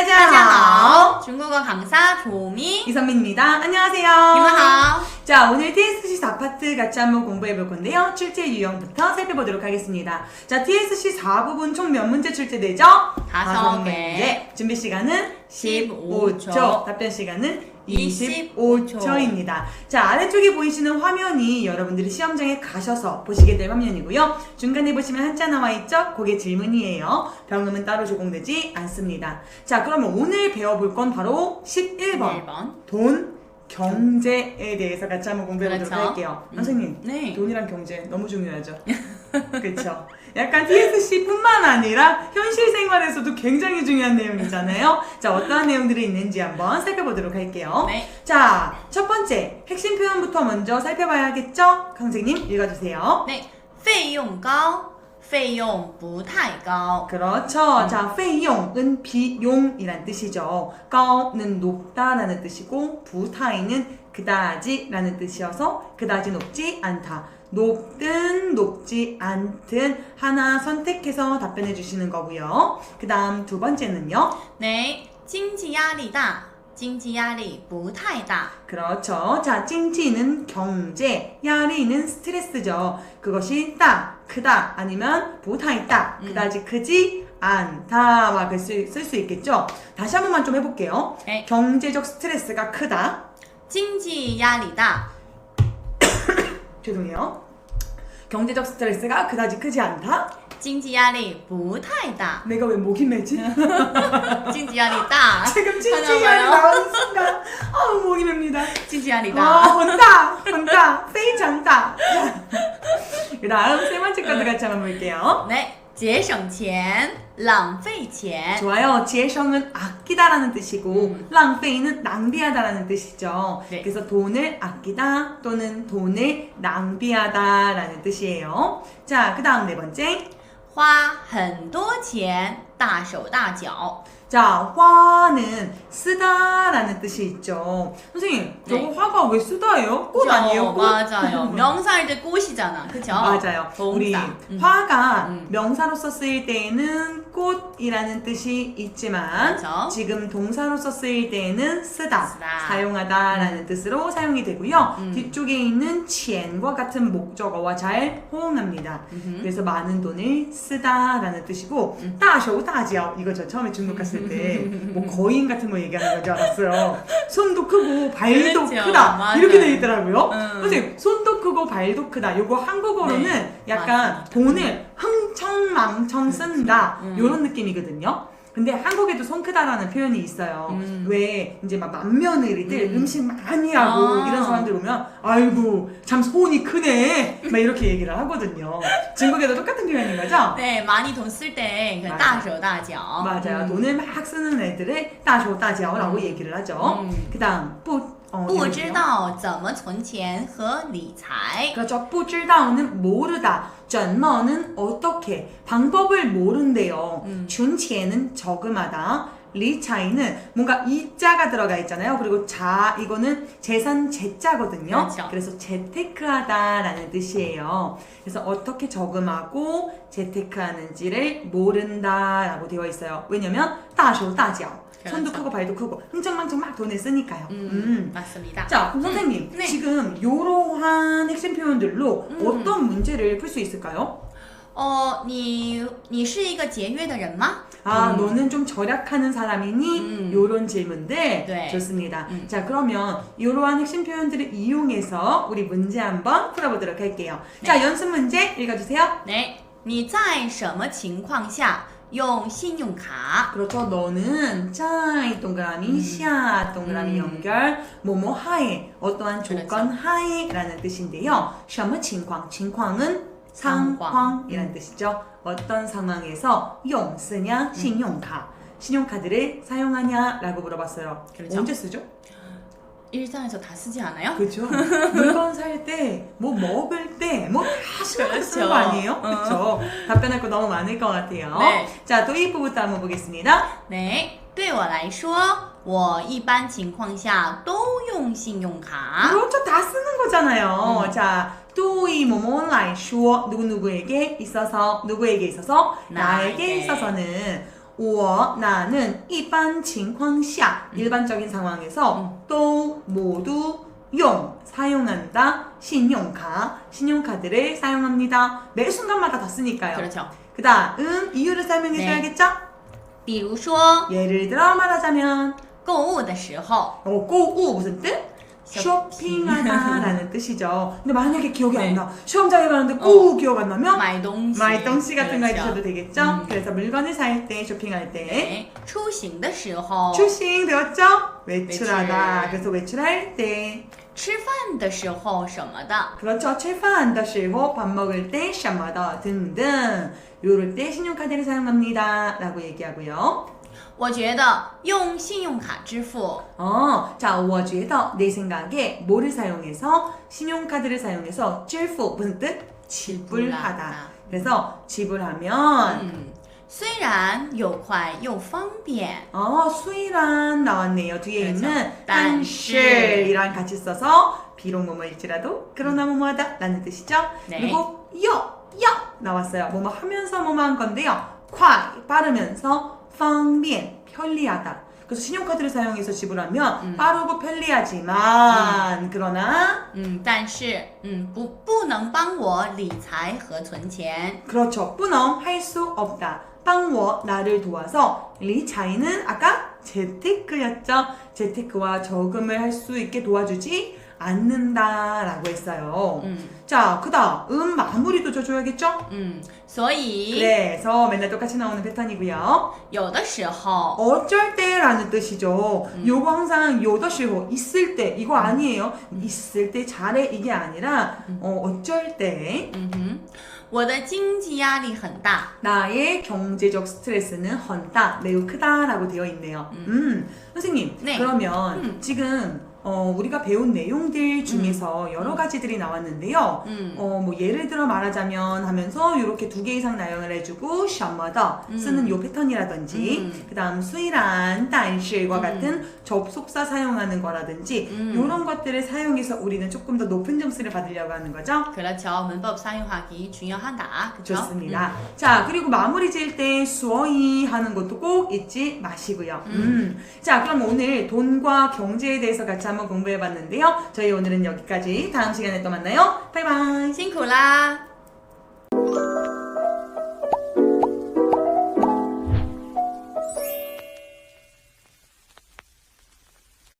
大家大家好好， 중국어 강사 조미. 이선민입니다. 안녕하세요. 你们好。 자, 오늘 TSC 4파트 같이 한번 공부해 볼 건데요. 출제 유형부터 살펴보도록 하겠습니다. 자, TSC 4부분 총 몇 문제 출제되죠? 다섯 개. 문제. 준비 시간은 15 15초. 초. 답변 시간은 25 초. 25초입니다. 자, 아래쪽에 보이시는 화면이 여러분들이 시험장에 가셔서 보시게 될 화면이고요. 중간에 보시면 한자 나와 있죠? 그게 질문이에요. 병음은 따로 제공되지 않습니다. 자, 그러면 오늘 배워볼 건 바로 11번. 1번. 돈, 경제에 대해서 같이 한번 공부해보도록 그렇죠. 할게요. 음. 선생님, 네. 돈이랑 경제 너무 중요하죠? 그렇죠. 약간 TSC뿐만 아니라 현실 생활에서도 굉장히 중요한 내용이잖아요. 자, 어떠한 내용들이 있는지 한번 살펴보도록 할게요. 네. 자, 첫 번째 핵심 표현부터 먼저 살펴봐야겠죠? 선생님 읽어주세요. 네. 费用高,费用不太高. 그렇죠. 자, 费用은 비용이란 뜻이죠. 가오는 높다라는 뜻이고 부타이는 그다지라는 뜻이어서 그다지 높지 않다. 높든 높지 않든 하나 선택해서 답변해 주시는 거고요. 그 다음 두 번째는요. 네, 징지야리다. 징지야리 무타이다. 그렇죠. 자, 징지는 경제, 야리는 스트레스죠. 그것이 따, 크다, 아니면 무타이다. 음. 그다지 크지 않다. 막 그 쓸, 수 있겠죠. 다시 한 번만 좀 해볼게요. 네. 경제적 스트레스가 크다. 징지야리다. 죄송해요. 경제적 스트레스가 그다지 크지 않다. 经济压力不太大. 내가 왜 목이 매지? 经济压力大. 지금 찡찡이 하나봐요. 나오는 순간 아 목이 맵니다. 经济压力 아, 大. 혼다, 혼다, 페이장다. 그 다음 세 번째 것도 같이 한번 볼게요. 네. 节省钱,浪费钱. 좋아요. 지혜성은 아끼다라는 뜻이고, 음. 랑페이는 낭비하다라는 뜻이죠. 네. 그래서 돈을 아끼다 또는 돈을 낭비하다라는 뜻이에요. 자, 그 다음 네 번째. 花很多钱, 大手大脚. 자, 화는 쓰다라는 뜻이 있죠. 선생님, 저거 네. 화가 왜 쓰다예요? 꽃 그죠? 아니에요? 꽃? 맞아요. 명사일 때 꽃이잖아. 그죠? 맞아요. 우리 동사. 음. 화가 음. 명사로서 쓰일 때에는 꽃이라는 뜻이 있지만 그렇죠. 지금 동사로서 쓰일 때에는 쓰다, 쓰다. 사용하다라는 뜻으로 사용이 되고요. 음. 뒤쪽에 있는 치엔과 같은 목적어와 잘 호응합니다. 음흠. 그래서 많은 돈을 쓰다라는 뜻이고 음. 따쇼 따지요 이거 저 처음에 중국 갔을 때 뭐 거인 같은 거 얘기하는 건 줄 알았어요. 손도 크고 발도 그렇죠. 크다 맞아요. 이렇게 돼 있더라고요. 음. 선생님 손도 크고 발도 크다. 요거 한국어로는 네, 약간 맞습니다. 돈을 흥청망청 쓴다 음. 요런 느낌이거든요. 근데 한국에도 손크다라는 표현이 있어요. 음. 왜 이제 막 맏며느리들 음. 식 많이 하고 아. 이런 사람들 보면 아이고 참 손이 크네 막 이렇게 얘기를 하거든요. 중국에도 똑같은 표현인 거죠? 네, 많이 돈 쓸때 다쇼다지어 그 맞아요. 음. 돈을 막 쓰는 애들을 다쇼다지어라고 음. 얘기를 하죠. 음. 그다음 뿌 어, 不 이거는요? 知道怎么存钱和理财. 그렇죠. 不知道는 모르다. 怎么는 어떻게 방법을 모른대요. 음. 存钱는 저금하다. 리차이는 뭔가 이자가 들어가 있잖아요. 그리고 자 이거는 재산 재자거든요. 그렇죠. 그래서 재테크하다라는 뜻이에요. 그래서 어떻게 저금하고 재테크하는지를 모른다라고 되어 있어요. 왜냐면 따쇼 따지오. 손도 그렇죠. 크고 발도 크고 흥청망청 막 돈을 쓰니까요. 음, 음. 맞습니다. 자, 그럼 선생님, 네. 지금 이러한 핵심 표현들로 음. 어떤 문제를 풀 수 있을까요? 哦，你你是一个节约的人吗？ 아, 음. 너는 좀 절약하는 사람이니? 음. 요런 질문들 네. 좋습니다. 음. 자, 그러면 이러한 핵심 표현들을 이용해서 우리 문제 한번 풀어보도록 할게요. 네. 자, 연습 문제 읽어주세요. 哎，你在什么情况下用信用卡？ 그렇죠. 너는 짜이 동그라미, 음. 시아 동그라미 음. 연결, 뭐뭐 하에, 어떠한 그렇죠. 조건 하에라는 뜻인데요. 什么情况?情况은 상황. 상황이라는 뜻이죠. 어떤 상황에서 용 쓰냐, 신용카. 신용카드를 사용하냐라고 물어봤어요. 그렇죠. 언제 쓰죠? 일상에서 다 쓰지 않아요? 그렇죠. 물건 살 때, 뭐 먹을 때, 뭐 다 신용카드 쓰는 거 그렇죠. 아니에요? 어. 그렇죠. 답변할 거 너무 많을 것 같아요. 네. 자, 도입부부터 한번 보겠습니다. 哎，对我来说，我一般情况下都用信用卡。 그렇죠. 다 쓰는 거잖아요. 음. 자, 또이 뭐뭐 라이 슈어 누구누구에게 있어서 누구에게 있어서 나에게 나에게. 있어서는 我 나는 一般情况下 일반적인 상황에서 또 모두 용 사용한다 신용카 신용카드를 사용합니다 매 순간마다 다 쓰니까요 그렇죠. 그 다음 이유를 설명해줘야겠죠 比如说 예를 들어 말하자면 购物的时候， 어, 꼬우 무슨 뜻? 쇼핑. 쇼핑하다라는 뜻이죠. 근데 만약에 기억이 네. 안 나. 시험장에 가는데 꼬우 기억 안 나면 买东西， 마이똥씨 같은 거 그렇죠. 해주셔도 되겠죠? 음. 그래서 물건을 살 때, 쇼핑할 때. 对，出行的时候， 출싱 되었죠? 외출하다. 외출. 그래서 외출할 때. 吃饭的时候什么的， 그렇죠. 출판한다 쉬고 밥 먹을 때, 샤마다 등등. 요럴 때 신용카드를 사용합니다. 라고 얘기하고요. 我觉得用信用卡支付 어, 자, 我觉得내 생각에 뭐를 사용해서 신용카드를 사용해서 支付 무슨 뜻? 지불하다. 그래서 지불하면 嗯，虽然又快又方便， 어, 수이란 나왔네요. 뒤에 그렇죠. 있는 但是 단실이랑 같이 써서 비록 뭐뭐일지라도 그러나 뭐뭐하다 라는 뜻이죠. 네. 그리고 여, 여 나왔어요. 뭐뭐 하면서 뭐뭐 한 건데요. 快, 빠르면서 方便, 편리하다. 그래서 신용카드를 사용해서 지불하면 음. 빠르고 편리하지만 그러나 嗯，但是嗯不不能帮我理财和存钱， 그렇죠. 뿌넘 할 수 없다. 빵워 나를 도와서 리 차이는 아까 재테크였죠. 재테크와 저금을 할 수 있게 도와주지 않는다라고 했어요. 嗯 자, 그다음 음 마무리도 줘줘야겠죠? 嗯，所以 그래서 맨날 똑같이 나오는 패턴이고요. 有的时候 어쩔 때라는 뜻이죠. 요거 항상 요더시호 있을 때 이거 아니에요. 있을 때 잘해 이게 아니라 어, 어쩔 때 嗯哼，我的经济压力很大， 나의 경제적 스트레스는 헌다 매우 크다라고 되어 있네요. 음, 선생님 네. 그러면 음. 지금 어, 우리가 배운 내용들 중에서 여러 가지들이 나왔는데요. 嗯 어, 뭐 예를 들어 말하자면 하면서 이렇게 두 개 이상 나열을 해주고 샤마다 음. 쓰는 요 패턴이라든지 음. 그 다음 수이란 단실과 음. 같은 접속사 사용하는 거라든지 음. 이런 것들을 사용해서 우리는 조금 더 높은 점수를 받으려고 하는 거죠. 그렇죠. 문법 사용하기 중요하다. 그렇죠? 좋습니다. 자, 그리고 마무리 지을 때 수어이 하는 것도 꼭 잊지 마시고요. 음. 자, 그럼 오늘 돈과 경제에 대해서 같이 한번 공부해 봤는데요. 저희 오늘은 여기까지. 다음 시간에 또 만나요. 바이바이. 辛苦啦。